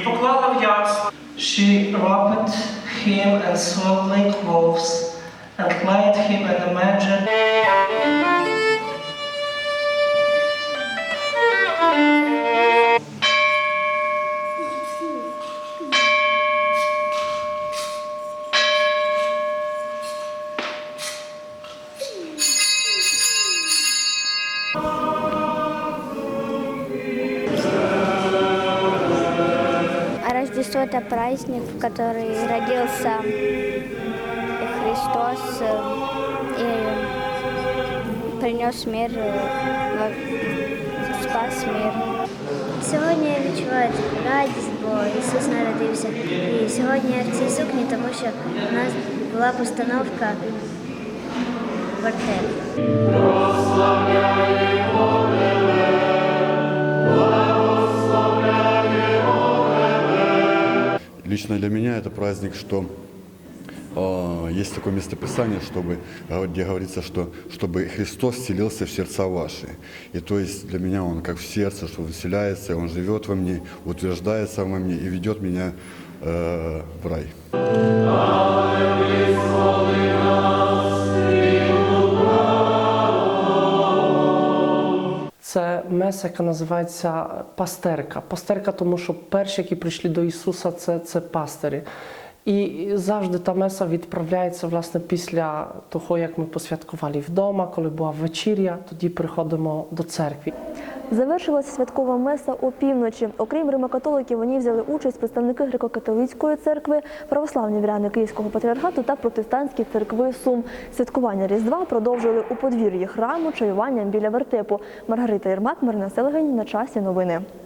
поклала в. She wrapped him in swaddling clothes and laid him in А Рождество – это праздник, в который родился Христос э, и принес мир, э, во- спас мир. Сьогодні я відчуваю радість, бо Ісус народився. І сьогодні я в цій сукні, тому що у нас була постановка вертеп. Лично для меня это праздник, что э, есть такое местописание, чтобы, э, где говорится, что чтобы Христос вселился в сердца ваши. И то есть для меня Он как в сердце, что Он вселяется, Он живет во мне, утверждается во мне и ведет меня э, в рай. Це меса, яка називається пастерка. Пастерка, тому що перші, які прийшли до Ісуса, це, це пастирі. І завжди та меса відправляється власне після того, як ми посвяткували вдома, коли була вечіря, тоді приходимо до церкви. Завершилася святкова меса опівночі. Окрім римокатоликів, ній взяли участь представники греко-католицької церкви, православні віряни Київського патріархату та протестантські церкви Сум. Святкування Різдва продовжили у подвір'ї храму чаюванням біля вертепу. Маргарита Єрмак, Марина Селегень. На часі новини.